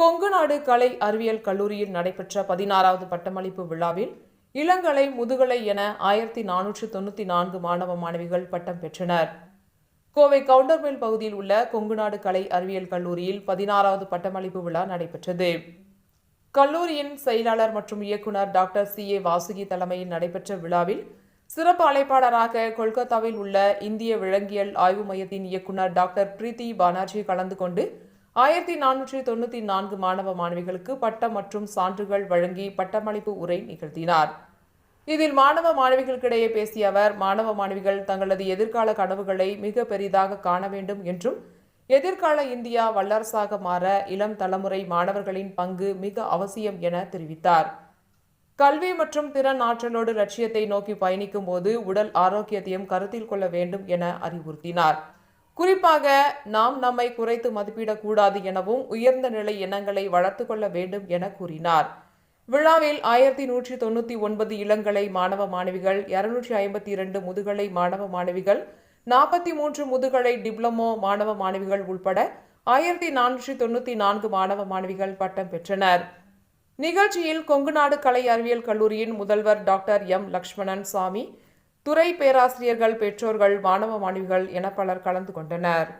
கொங்குநாடு கலை அறிவியல் கல்லூரியில் நடைபெற்ற பதினாறாவது பட்டமளிப்பு விழாவில் இளங்கலை முதுகலை என ஆயிரத்தி நானூற்று தொண்ணூற்றி நான்கு மாணவ மாணவிகள் பட்டம் பெற்றனர். கோவை கவுண்டர்மேல் பகுதியில் உள்ள கொங்குநாடு கலை அறிவியல் கல்லூரியில் பதினாறாவது பட்டமளிப்பு விழா நடைபெற்றது. கல்லூரியின் செயலாளர் மற்றும் இயக்குனர் டாக்டர் சி. ஏ. வாசுகி தலைமையில் நடைபெற்ற விழாவில் சிறப்பு அழைப்பாளராக கொல்கத்தாவில் உள்ள இந்திய விலங்கியல் ஆய்வு மையத்தின் இயக்குனர் டாக்டர் பிரீத்தி பானர்ஜி கலந்து கொண்டு ஆயிரத்தி நானூற்றி தொண்ணூற்றி நான்கு மாணவ மாணவிகளுக்கு பட்டம் மற்றும் சான்றுகள் வழங்கி பட்டமளிப்பு உரை நிகழ்த்தினார். இதில் மாணவ மாணவிகளுக்கிடையே பேசிய அவர் மாணவ மாணவிகள் தங்களது எதிர்கால கனவுகளை மிக பெரிதாக காண வேண்டும் என்றும் எதிர்கால இந்தியா வல்லரசாக மாற இளம் தலைமுறை மாணவர்களின் பங்கு மிக அவசியம் என தெரிவித்தார். கல்வி மற்றும் திறன் ஆற்றலோடு லட்சியத்தை நோக்கி பயணிக்கும் போது உடல் ஆரோக்கியத்தையும் கருத்தில் கொள்ள வேண்டும் என அறிவுறுத்தினார். குறிப்பாக நாம் நம்மை குறைத்து மதிப்பிடக்கூடாது எனவும் உயர்ந்த நிலை எண்ணங்களை வளர்த்து கொள்ள வேண்டும் என கூறினார். விழாவில் ஆயிரத்தி நூற்றி தொண்ணூற்றி ஒன்பது இளங்கலை மாணவ மாணவிகள் இருநூற்றி ஐம்பத்தி இரண்டு முதுகலை மாணவ மாணவிகள் நாற்பத்தி மூன்று முதுகலை டிப்ளமோ மாணவ மாணவிகள் உள்பட ஆயிரத்தி நானூற்றி தொண்ணூற்றி நான்கு மாணவ மாணவிகள் பட்டம் பெற்றனர். நிகழ்ச்சியில் கொங்குநாடு கலை அறிவியல் கல்லூரியின் முதல்வர் டாக்டர் எம். லக்ஷ்மணன் சாமி துறை பேராசிரியர்கள் பெற்றோர்கள் மாணவ மாணவிகள் என பலர் கலந்து கொண்டனர்.